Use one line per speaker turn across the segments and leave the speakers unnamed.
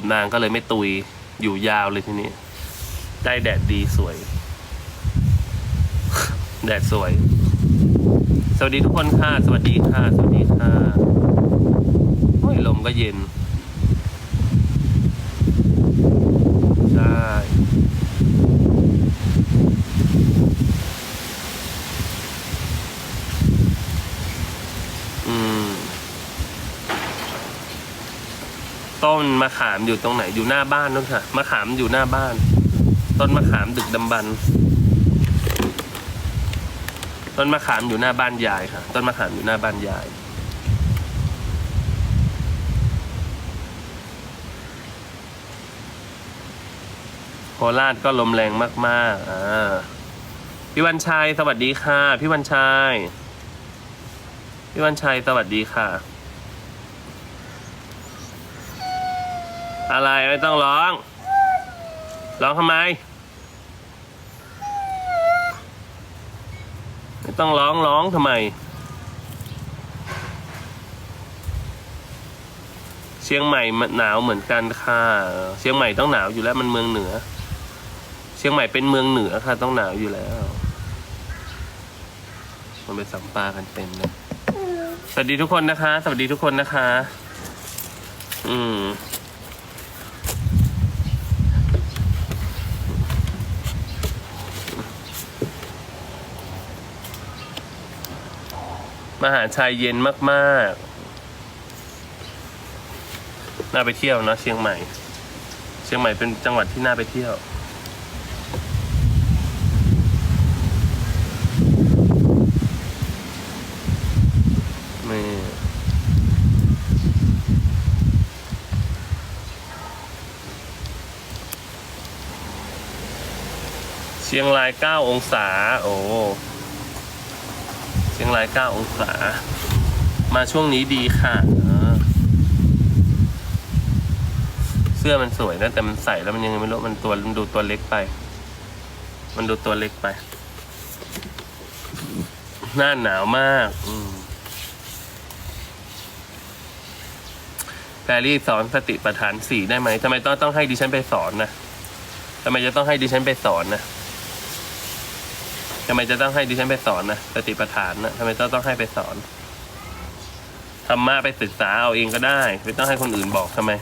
นางก็เลยไม่ตุยอยู่ยาวเลยทีนี้ ได้แดดดีสวย แดดสวย สวัสดีทุกคนค่ะ สวัสดีค่ะ สวัสดีค่ะโอ้ยลมก็เย็นใช่ ต้นมะขามอยู่ตรงไหนอยู่หน้าบ้านนู่นค่ะมะขามอยู่หน้าบ้าน ต้นมะขามดึกดำบรรพ์ต้นมะขามอยู่หน้าบ้านยายค่ะ ต้นมะขามอยู่หน้าบ้านยายโคราชก็ลมแรงมากๆอ่าพี่วันชัยสวัสดีค่ะ พี่วันชัยพี่วันชัยสวัสดีค่ะ อะไรไม่ต้องร้อง ร้องทำไม ไม่ต้องร้องร้องทำไม เชียงใหม่มันหนาวเหมือนกันค่ะเชียงใหม่ต้องหนาวอยู่แล้วมันเมืองเหนือ เชียงใหม่เป็นเมืองเหนือค่ะ ต้องหนาวอยู่แล้ว มันไปสัมปากันเต็มเลยสวัสดีทุกคนนะคะ สวัสดีทุกคนนะคะ อืม มหาชัยเย็นมากๆ น่าไปเที่ยวเนอะเชียงใหม่ เชียงใหม่เป็นจังหวัดที่น่าไปเที่ยว นี่เชียงรายเก้าองศา โอ้ ชียงรายเก้าองศา มาช่วงนี้ดีค่ะเออเสื้อมันสวยนะแต่มันใส่แล้วมันยังไม่รู้มันตัวมันดูตัวเล็กไป มันดูตัวเล็กไป หน้าหนาวมากมแพรรี่สอนสติปัฏฐานสี่ได้ไหมทำไมต้องต้องให้ดิฉันไปสอนนะทำไมจะต้องให้ดิฉันไปสอนนะ ทำไมจะต้องให้ดิฉันไปสอนนะสติปัฏฐานนะทำไมต้องต้องให้ไปสอนธรรมะไปศึกษาเอาเองก็ได้ไม่ต้องให้คนอื่นบอกทำไม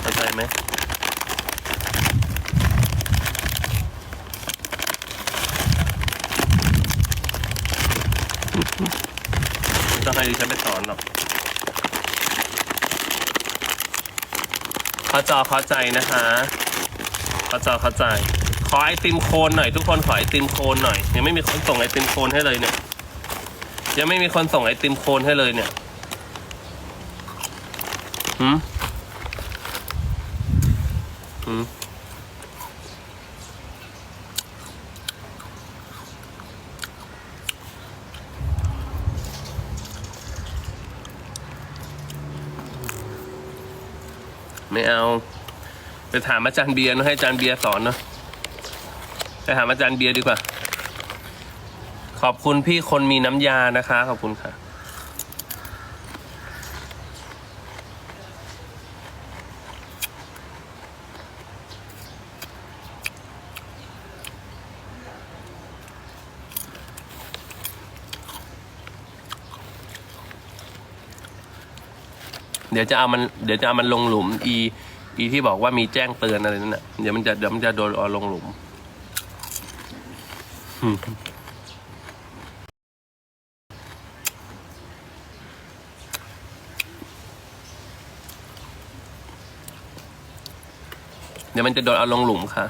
เข้าใจไหมไม่ต้องให้ดิฉันไปสอนหรอกเข้าจอเข้าใจนะคะ เข้าใจเข้าใจขอไอติมโคนหน่อยทุกคนขอไอติมโคนหน่อยยังไม่มีคนส่งไอติมโคนให้เลยเนี่ย ยังไม่มีคนส่งไอติมโคนให้เลยเนี่ยหืมหืม ไปถามอาจารย์เบียร์นะให้อาจารย์เบียร์สอนเนาะไปถามอาจารย์เบียร์ดีกว่า ขอบคุณพี่คนมีน้ำยานะคะ ขอบคุณค่ะ เดี๋ยวจะเอามัน เดี๋ยวจะเอามันลงหลุมอี อีที่บอกว่ามีแจ้งเตือนอะไรนั่นน่ะเดี๋ยวมันจะเดี๋ยวมันจะโดนเอาลงหลุมอืมเดี๋ยวมันจะโดนเอาลงหลุมค่ะ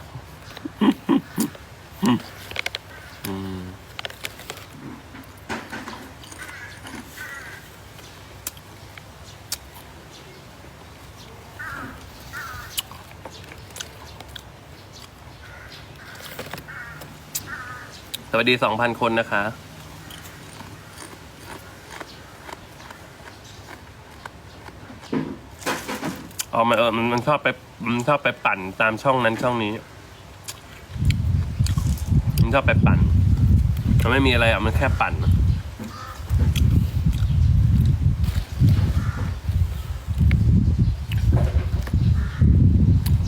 วัสดีสองพันคนนะคะ ออกมาเออมันชอบไปมันชอบไปปั่นตามช่องนั้นช่องนี้ มันชอบไปปั่น มันไม่มีอะไรอะ มันแค่ปั่น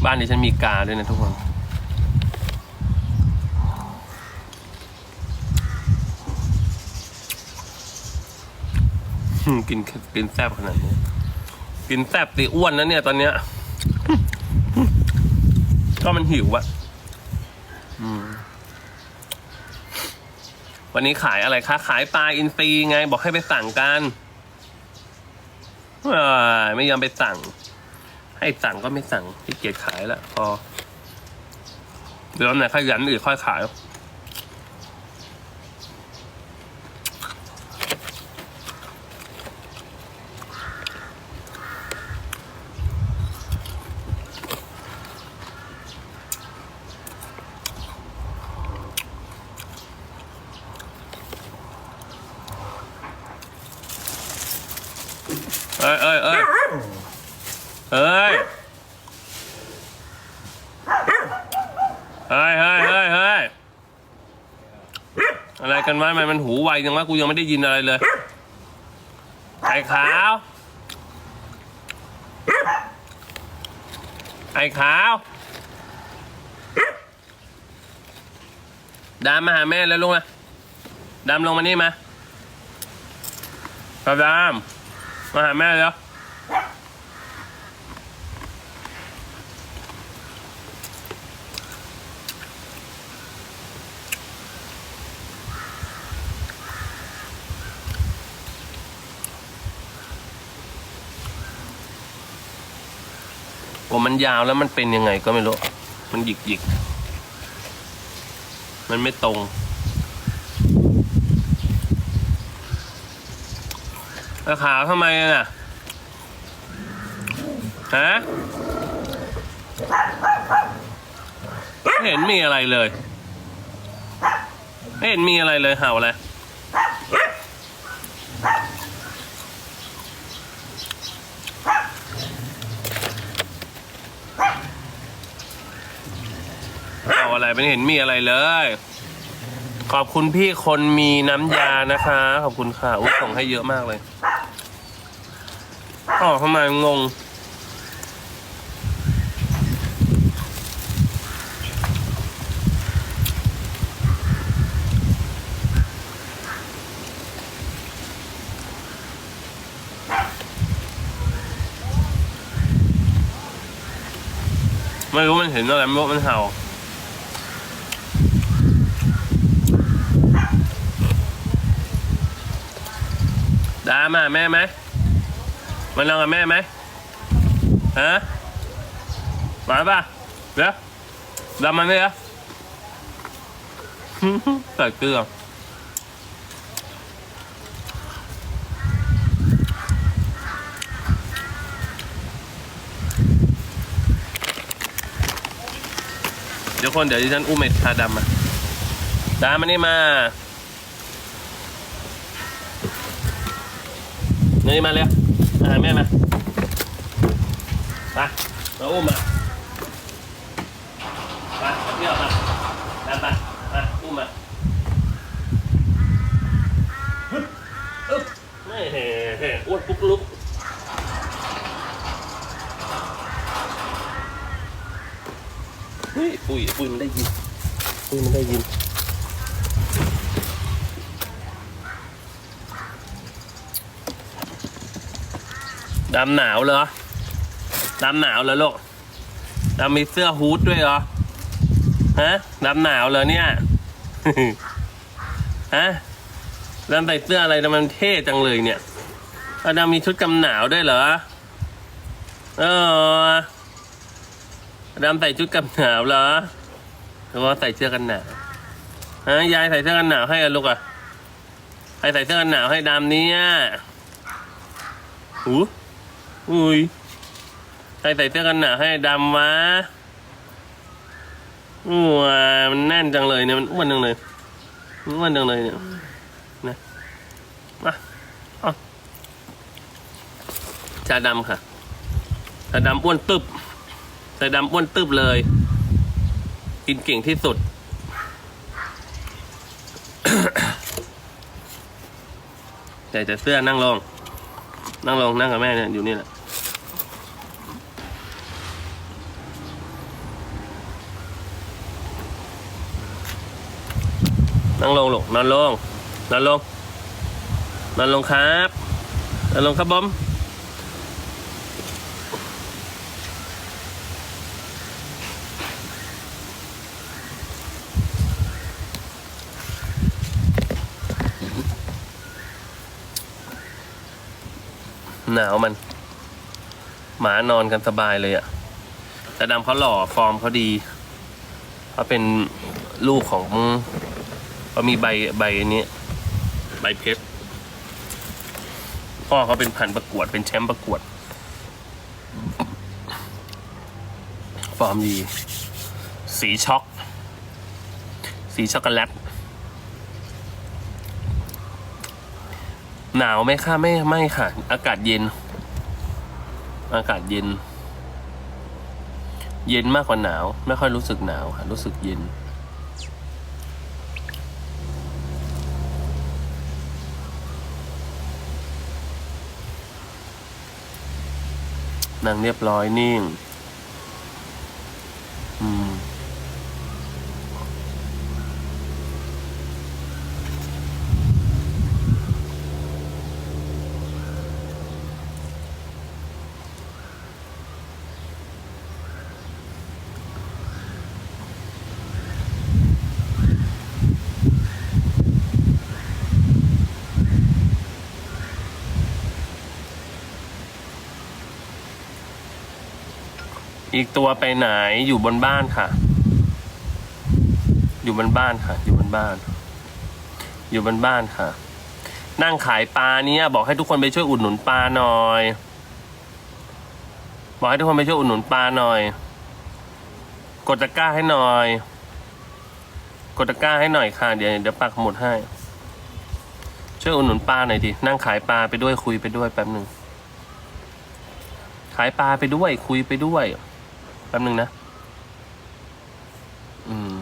บ้านนี้ฉันมีกาด้วยนะทุกคน กินกินแซบขนาดนี้ กินแซบตีอ้วนนะเนี่ยตอนเนี้ย ก็มันหิวอะวันนี้ขายอะไรคะ ขายปลาอินทรีไง บอกให้ไปสั่งกันไม่ยอมไปสั่ง ให้สั่งก็ไม่สั่งที่เกียจขายแล้วพอเดี๋ยววันไหนขยันอีกค่อยขาย อ้ยเอ้ยเอ้ยเอ้ยเฮ้ยเฮ้ยเฮ้ยเฮ้ยอะไรกันวะทำไมมันหูไวจังวะกูยังไม่ได้ยินอะไรเลยไอ้ขาว ไอ้ขาวดามมาหาแม่แล้วลุงมาดามลงมานี่มาครับดาม มาหาแม่แล้วโอ้มันยาวแล้วมันเป็นยังไงก็ไม่รู้ มันหยิกหยิกๆมันไม่ตรง แล้ว ขาวทำไมอะฮะไม่เห็นมีอะไรเลยไม่เห็นมีอะไรเลยเห่าอะไรเห่าอะไรไม่เห็นมีอะไรเลย ขอบคุณพี่คนมีน้ำยานะคะ ขอบคุณค่ะอุ้ยส่งให้เยอะมากเลย อ๋อทำไมงง ไม่รู้มันเห็นอะไรไม่รู้มันเห่าดามาแม่ไหม มานอนกับแม่ไหมฮะมาป่ะเดี๋ยวดามันเลยอะใส่เกลือเดี๋ยวคนเดี๋ยวดิฉันอุ้มเม็ดชาดำมาดามานี่มา นี่มาเร็ มาหาแม่มาไปมาอุ้มมาไปเที่ยวมาตามไปมาอุ้มมาฮึบอึ๊บนี่เฮ่เฮ่อ้วนปุ๊กลุกเฮ้ยปุ้ยปุ้ยมันได้ยินปุ้ยมันได้ยิน ดำหนาวเหรอดำหนาวเหรอลูกดำมีเสื้อฮูดด้วยเหรอฮะดำหนาวเหรอเนี่ยฮะดำใส่เสื้ออะไรทำมันเท่จังเลยเนี่ยอาดำมีชุดกันหนาวด้วยเหรอเออดำใส่ชุดกันหนาวเหรอหรือว่าใส่เสื้อกันหนาวฮะยายใส่เสื้อกันหนาวให้อะลูกอะใครใส่เสื้อกันหนาวให้ดำเนี่ยหู อุ้ยใครใส่เสื้อกันหนาวให้ดำวะอ้วมันแน่นจังเลยเนี่ยมันอ้วนจังเลยมันอ้วนจังเลยเนี่ยนะมาเอาชาดำค่ะชาดำอ้วนตึบชาดำอ้วนตึบเลย กินเก่งที่สุดใส่แต่เสื้อนั่งลง นั่งลงนั่งกับแม่เนี่ยอยู่นี่แหละ นั่งลงลูกนอนลงนอนลงนอนลงครับนอนลงครับบอมหนาวมัน หมานอนกันสบายเลยอะแต่ดำเขาหล่อฟอร์มเขาดีเขาเป็นลูกของ เขามีใบใบนี้ ใบเพชรพ่อเขาเป็นพันธุ์ประกวดเป็นแชมป์ประกวด ฟอร์มดี สีช็อก สีช็อกโกแลตหนาวไหมคะไม่ไม่ค่ะ อากาศเย็น อากาศเย็น เย็นมากกว่าหนาว ไม่ค่อยรู้สึกหนาวค่ะ รู้สึกเย็น นางเรียบร้อยนิ่ง อืม อีกตัวไปไหนอยู่บนบ้านค่ะ อยู่บนบ้านค่ะ อยู่บนบ้าน อยู่บนบ้านค่ะ นั่งขายปลาเนี่ยบอกให้ทุกคนไปช่วยอุดหนุนปลาหน่อย บอกให้ทุกคนไปช่วยอุดหนุนปลาหน่อย กดตะกร้าให้หน่อย กดตะกร้าให้หน่อยค่ะ เดี๋ยวเดี๋ยวปักหมุดให้ ช่วยอุดหนุนปลาหน่อยดิ นั่งขายปลาไปด้วยคุยไปด้วยแป๊บหนึ่งขายปลาไปด้วยคุยไปด้วย แป๊บหนึ่งนะ อืม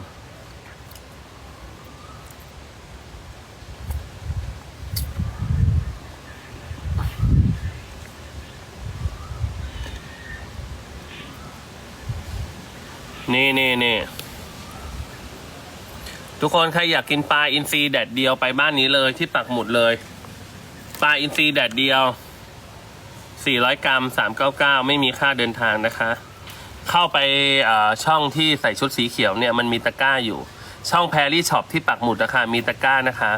นี่นี่นี่ทุกคนใครอยากกินปลาอินทรีแดดเดียวไปบ้านนี้เลยที่ปักหมุดเลย ปลาอินทรีแดดเดียว 400 กรัม 399 ไม่มีค่าเดินทางนะคะ เข้าไปช่องที่ใส่ชุดสีเขียวเนี่ยมันมีตะกร้าอยู่ ช่องแพรรี่ช็อปที่ปักหมุดนะคะมีตะกร้านะคะ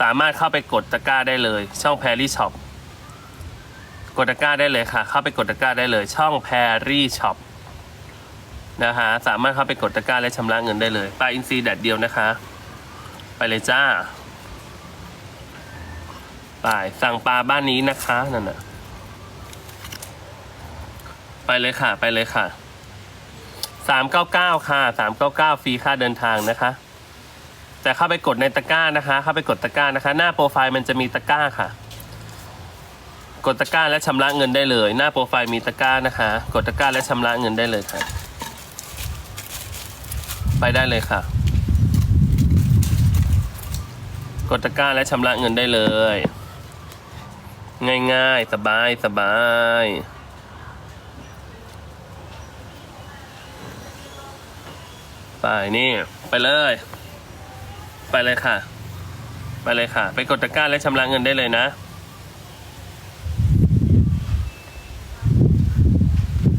สามารถเข้าไปกดตะกร้าได้เลย ช่องแพรรี่ช็อปกดตะกร้าได้เลยค่ะ เข้าไปกดตะกร้าได้เลย ช่องแพรรี่ช็อปนะฮะสามารถเข้าไปกดตะกร้าและชำระเงินได้เลยปลาอินทรีแดดเดียวนะคะ ไปเลยจ้าไปสั่งปลาบ้านนี้นะคะนั่นน่ะ เลยค่ะ ไปเลยค่ะ สามเก้าเก้าค่ะ สามเก้าเก้าฟรีค่าเดินทางนะคะ แต่เข้าไปกดในตะกร้านะคะ เข้าไปกดตะกร้านะคะ หน้าโปรไฟล์มันจะมีตะกร้าค่ะ กดตะกร้าและชำระเงินได้เลย หน้าโปรไฟล์มีตะกร้านะคะ กดตะกร้าและชำระเงินได้เลยค่ะ ไปได้เลยค่ะ กดตะกร้าและชำระเงินได้เลย ง่ายๆ สบายสบาย ไปนี่ ไปเลย ไปเลยค่ะ ไปเลยค่ะ ไปกดตะกร้าและชำระเงินได้เลยนะ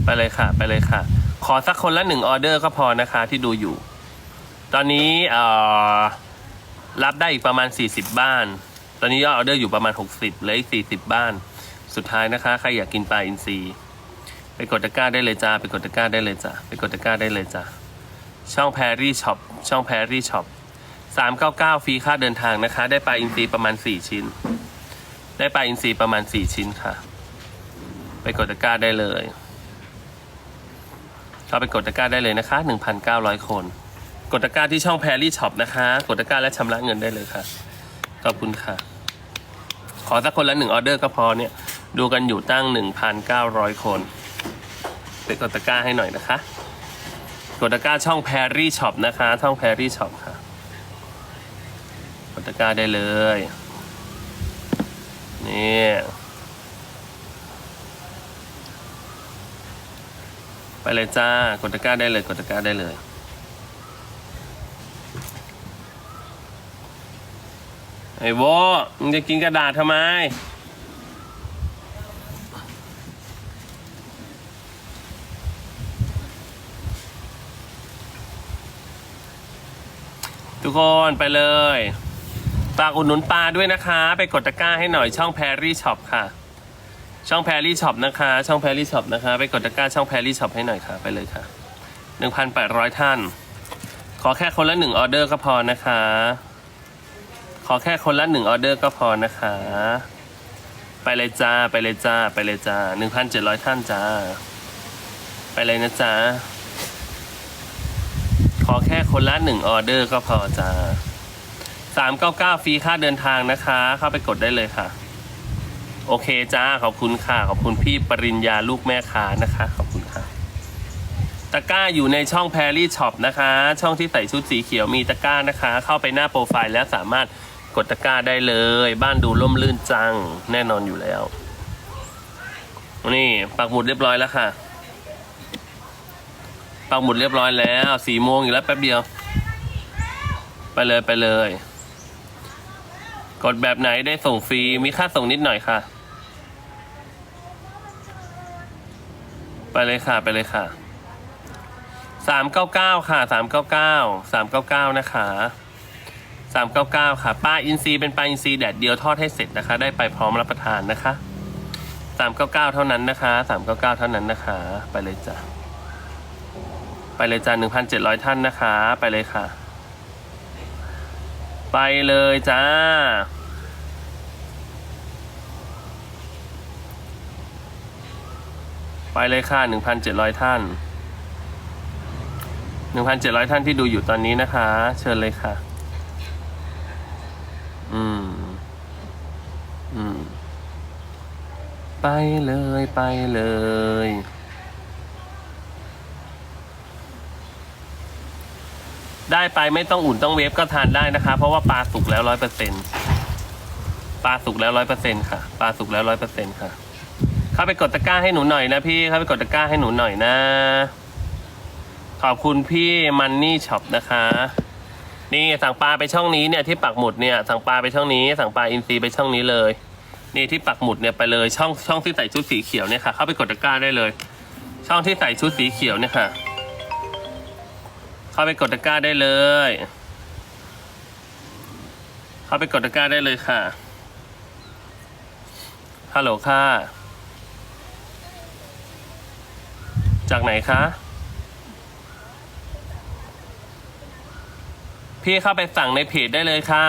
ไปเลยค่ะ ไปเลยค่ะ ขอสักคนละหนึ่งออเดอร์ก็พอนะคะที่ดูอยู่ ตอนนี้เอ่อรับได้อีกประมาณ 40 บ้าน ตอนนี้ยอดออเดอร์อยู่ประมาณ 60เหลืออีก40 บ้าน สุดท้ายนะคะ ใครอยากกินปลาอินทรีไปกดตะกร้าได้เลยจ้า ไปกดตะกร้าได้เลยจ้า ไปกดตะกร้าได้เลยจ้า ช่องแพรรี่ช็อปช่องแพรรี่ช็อปสามเก้าเก้าฟรีค่าเดินทางนะคะ ได้ปลาอินทรีประมาณสี่ชิ้น ได้ปลาอินทรีประมาณสี่ชิ้นค่ะ ไปกดตะกร้าได้เลยเข้าไปกดตะกร้าได้เลยนะคะหนึ่งพันเก้าร้อยคน กดตะกร้าที่ช่องแพรรี่ช็อปนะคะ กดตะกร้าและชำระเงินได้เลยค่ะ ขอบคุณค่ะ ขอสักคนละหนึ่งออเดอร์ก็พอเนี่ย ดูกันอยู่ตั้งหนึ่งพันเก้าร้อยคน ไปกดตะกร้าให้หน่อยนะคะ ดตะกร้าช่องแพรรี่ช็อปนะคะช่องแพรรี่ช็อปค่ะกดตะกร้าได้เลยนี่ไปเลยจ้ากดตะกร้าได้เลยกดตะกร้าได้เลยไอ้โวมึงจะกินกระดาษทำไม ทุกคนไปเลยฝากอุดหนุนปลาด้วยนะคะ ไปกดตะกร้าให้หน่อยช่องแพรรี่ช็อปค่ะ ช่องแพรรี่ช็อปนะคะ ช่องแพรรี่ช็อปนะคะ ไปกดตะกร้าช่องแพรรี่ช็อปให้หน่อยค่ะ ไปเลยค่ะหนึ่งพันแปดร้อยท่าน ขอแค่คนละหนึ่งออเดอร์ก็พอนะคะ ขอแค่คนละหนึ่งออเดอร์ก็พอนะคะ ไปเลยจ้า ไปเลยจ้า ไปเลยจ้าหนึ่งพันเจ็ดร้อยท่านจ้า ไปเลยนะจ๊ะข อแค่คนละหนึ่งออเดอร์ก็พอจ้าสามเก้าเก้าฟรีค่าเดินทางนะคะ เข้าไปกดได้เลยค่ะ โอเคจ้าขอบคุณค่ะ ขอบคุณพี่ปริญญาลูกแม่ค้านะคะ ขอบคุณค่ะตะกร้าอยู่ในช่องแพรรี่ช็อปนะคะ ช่องที่ใส่ชุดสีเขียวมีตะกร้านะคะ เข้าไปหน้าโปรไฟล์แล้วสามารถกดตะกร้าได้เลย บ้านดูร่มรื่นจังแน่นอนอยู่แล้ว นี่ปักหมุดเรียบร้อยแล้วค่ะ ปักหมุดเรียบร้อยแล้วสี่โมงอีกแล้วแป๊บเดียว ไปเลยไปเลย กดแบบไหนได้ส่งฟรีมีค่าส่งนิดหน่อยค่ะ ไปเลยค่ะไปเลยค่ะสามเก้าเก้าค่ะสามเก้าเก้าสามเก้าเก้านะคะสามเก้าเก้าค่ะปลาอินทรีเป็นปลาอินทรีแดดเดียวทอดให้เสร็จนะคะ ได้ไปพร้อมรับประทานนะคะสามเก้าเก้าเท่านั้นนะคะสามเก้าเก้าเท่านั้นนะคะ ไปเลยจ้ะ ไปเลยจ้าหนึ่งพันเจ็ดร้อยท่านนะคะ ไปเลยค่ะ ไปเลยจ้า ไปเลยค่ะหนึ่งพันเจ็ดร้อยท่านหนึ่งพันเจ็ดร้อยท่านที่ดูอยู่ตอนนี้นะคะ เชิญเลยค่ะ อืม อืม ไปเลยไปเลย ได้ไปไม่ต้องอุ่นต้องเวฟก็ทานได้นะคะ เพราะว่าปลาสุกแล้วร้อยเปอร์เซ็นปลาสุกแล้วร้อยเปอร์เซ็นค่ะ ปลาสุกแล้วร้อยเปอร์เซ็นค่ะ เข้าไปกดตะกร้าให้หนูหน่อยนะพี่ เข้าไปกดตะกร้าให้หนูหน่อยนะ ขอบคุณพี่มันนี่ช็อปนะคะ นี่สั่งปลาไปช่องนี้เนี่ยที่ปักหมุดเนี่ยสั่งปลาไปช่องนี้ สั่งปลาอินทรีไปช่องนี้เลย นี่ที่ปักหมุดเนี่ยไปเลยช่องช่องที่ใส่ชุดสีเขียวเนี่ยค่ะ เข้าไปกดตะกร้าได้เลย ช่องที่ใส่ชุดสีเขียวเนี่ยค่ะ เข้าไปกดตะกร้าได้เลย เข้าไปกดตะกร้าได้เลยค่ะ ฮัลโหลค่ะ จากไหนคะ พี่เข้าไปสั่งในเพจได้เลยค่ะ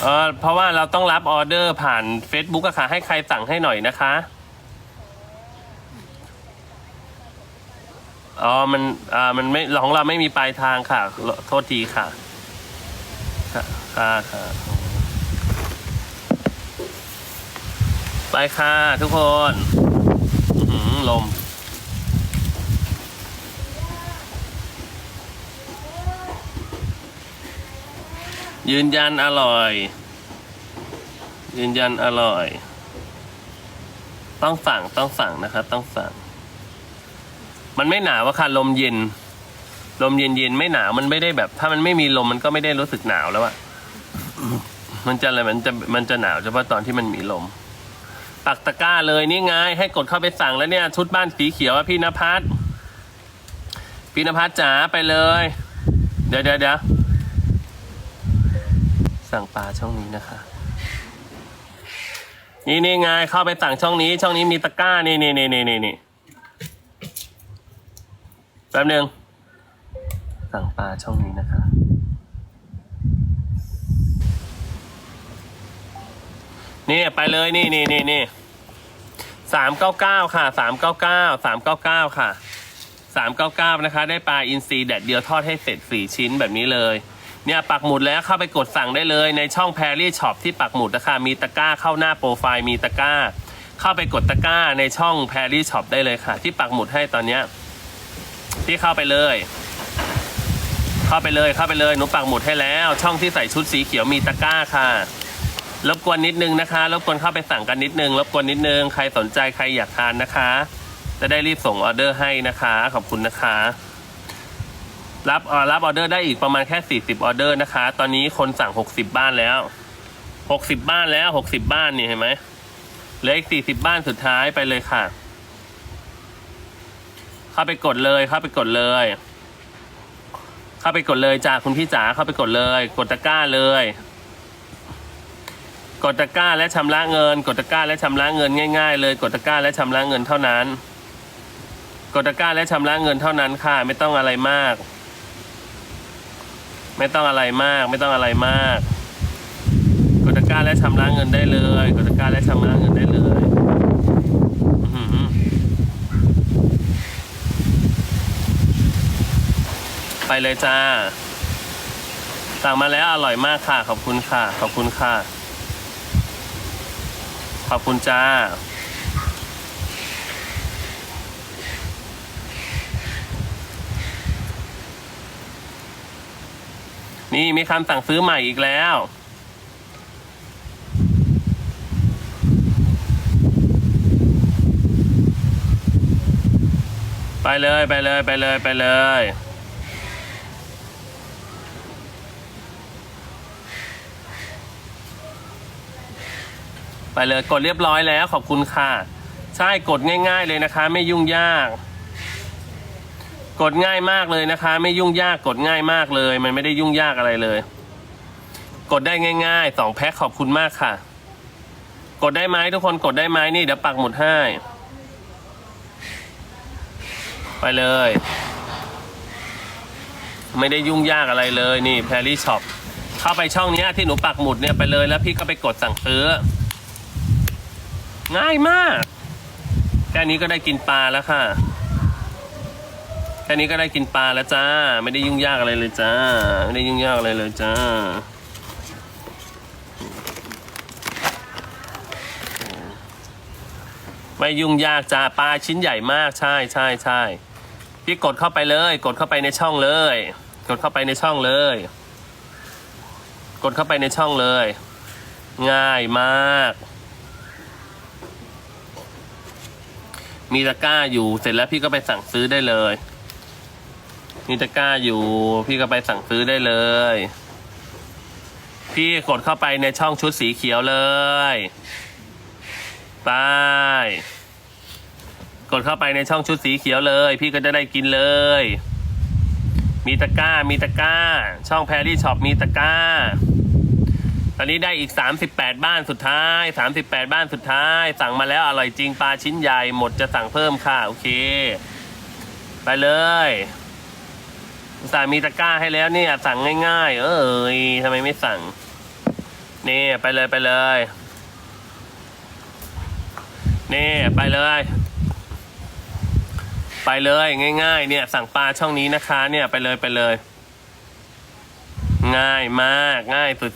เออเพราะว่าเราต้องรับออเดอร์ผ่าน Facebook อะค่ะ ให้ใครสั่งให้หน่อยนะคะ อ๋อ มันอ่ามันไม่ของเราไม่มีปลายทางค่ะ โทษทีค่ะ ค่ะค่ะค่ะไปค่ะทุกคนหือลมยืนยันอร่อย ยืนยันอร่อย ต้องสั่งต้องสั่งนะครับ ต้องสั่ง มันไม่หนาวอะค่ะลมเย็น ลมเย็นเย็นไม่หนาวมันไม่ได้แบบ ถ้ามันไม่มีลมมันก็ไม่ได้รู้สึกหนาวแล้วอะมันจะอะไรมันจะมันจะหนาวเฉพาะตอนที่มันมีลม ปักตะกร้าเลยนี่ไงให้กดเข้าไปสั่งแล้วเนี่ย ชุดบ้านสีเขียวอะพี่นภัสพี่นภัสจ๋าไปเลย เดี๋ยวเดี๋ยวเดี๋ยวสั่งปลาช่องนี้นะคะ นี่นี่ไงเข้าไปสั่งช่องนี้ ช่องนี้มีตะกร้านี่นี่นี่นี่นี่ แป๊บหนึ่งสั่งปลาช่องนี้นะคะ นี่ไปเลยนี่นี่นี่นี่สามเก้าเก้าค่ะสามเก้าเก้าสามเก้าเก้าค่ะสามเก้าเก้านะคะ ได้ปลาอินทรีแดดเดียวทอดให้เสร็จสี่ชิ้นแบบนี้เลย เนี่ยปักหมุดแล้วเข้าไปกดสั่งได้เลย ในช่องแพรรี่ช็อปที่ปักหมุดนะคะมีตะกร้าเข้าหน้าโปรไฟล์มีตะกร้า เข้าไปกดตะกร้าในช่องแพรรี่ช็อปได้เลยค่ะ ที่ปักหมุดให้ตอนเนี้ย ที่เข้าไปเลย เข้าไปเลยเข้าไปเลยหนูปักหมุดให้แล้ว ช่องที่ใส่ชุดสีเขียวมีตะกร้าค่ะรบกวนนิดนึงนะคะรบกวนเข้าไปสั่งกันนิดนึงรบกวนนิดนึงใครสนใจใครอยากทานนะคะ จะได้รีบส่งออเดอร์ให้นะคะ ขอบคุณนะคะ รับรับออเดอร์ได้อีกประมาณแค่ 40 ออเดอร์นะคะ ตอนนี้คนสั่ง 60 บ้านแล้ว 60 บ้านแล้ว 60 บ้านนี่เห็นไหมเหลืออีก 40 บ้านสุดท้ายไปเลยค่ะ เข้าไปกดเลยเข้าไปกดเลย เข้าไปกดเลยจ้าคุณพี่จ๋าเข้าไปกดเลย กดตะกร้าเลย กดตะกร้าและชำระเงิน กดตะกร้าและชำระเงินง่าย ๆ เลย กดตะกร้าและชำระเงินเท่านั้น กดตะกร้าและชำระเงินเท่านั้นค่ะ ไม่ต้องอะไรมาก ไม่ต้องอะไรมาก ไม่ต้องอะไรมาก กดตะกร้าและชำระเงินได้เลย กดตะกร้าและชำระเงินได้เลยอื้อหือ ไปเลยจ้า สั่งมาแล้วอร่อยมากค่ะ ขอบคุณค่ะ ขอบคุณค่ะ ขอบคุณจ้า นี่มีคำสั่งซื้อใหม่อีกแล้วไปเลยไปเลยไปเลยไปเลย ไปเลยกดเรียบร้อยแล้วขอบคุณค่ะ ใช่กดง่าย ๆเลยนะคะ ไม่ยุ่งยาก กดง่ายมากเลยนะคะ ไม่ยุ่งยากกดง่ายมากเลย มันไม่ได้ยุ่งยากอะไรเลย กดได้ง่ายๆสองแพ็คขอบคุณมากค่ะ กดได้ไหมทุกคนกดได้ไหมนี่เดี๋ยวปักหมุดให้ไปเลย ไม่ได้ยุ่งยากอะไรเลยนี่แพรรี่ช็อปเข้าไปช่องนี้ที่หนูปักหมุดเนี่ยไปเลยแล้วพี่ก็ไปกดสั่งซื้อ ง่ายมาก แค่นี้ก็ได้กินปลาแล้วค่ะ แค่นี้ก็ได้กินปลาแล้วจ้า ไม่ได้ยุ่งยากอะไรเลยจ้า ไม่ได้ยุ่งยากอะไรเลยจ้าไม่ยุ่งยากจ้าปลาชิ้นใหญ่มากใช่ใช่ใช่พี่กดเข้าไปเลย กดเข้าไปในช่องเลย กดเข้าไปในช่องเลย กดเข้าไปในช่องเลย ง่ายมาก มีตะกร้าอยู่เสร็จแล้วพี่ก็ไปสั่งซื้อได้เลย มีตะกร้าอยู่ พี่ก็ไปสั่งซื้อได้เลย พี่กดเข้าไปในช่องชุดสีเขียวเลยไปกดเข้าไปในช่องชุดสีเขียวเลย พี่ก็จะได้กินเลย มีตะกร้า มีตะกร้า ช่องแพรรี่ช็อปมีตะกร้า อนนี้ได้อีก 38 บ้านสุดท้าย 38 บ้านสุดท้าย สั่งมาแล้วอร่อยจริงปลาชิ้นใหญ่หมดจะสั่งเพิ่มค่ะ โอเค ไปเลยสามีตะกร้าให้แล้วเนี่ย สั่งง่าย ๆ เอ้ยทำไมไม่สั่ง นี่ไปเลยไปเลย นี่ไปเลย ไปเลยง่าย ๆ เนี่ย สั่งปลาช่องนี้นะคะ เนี่ยไปเลยไปเลย ง่ายมากง่ายสุด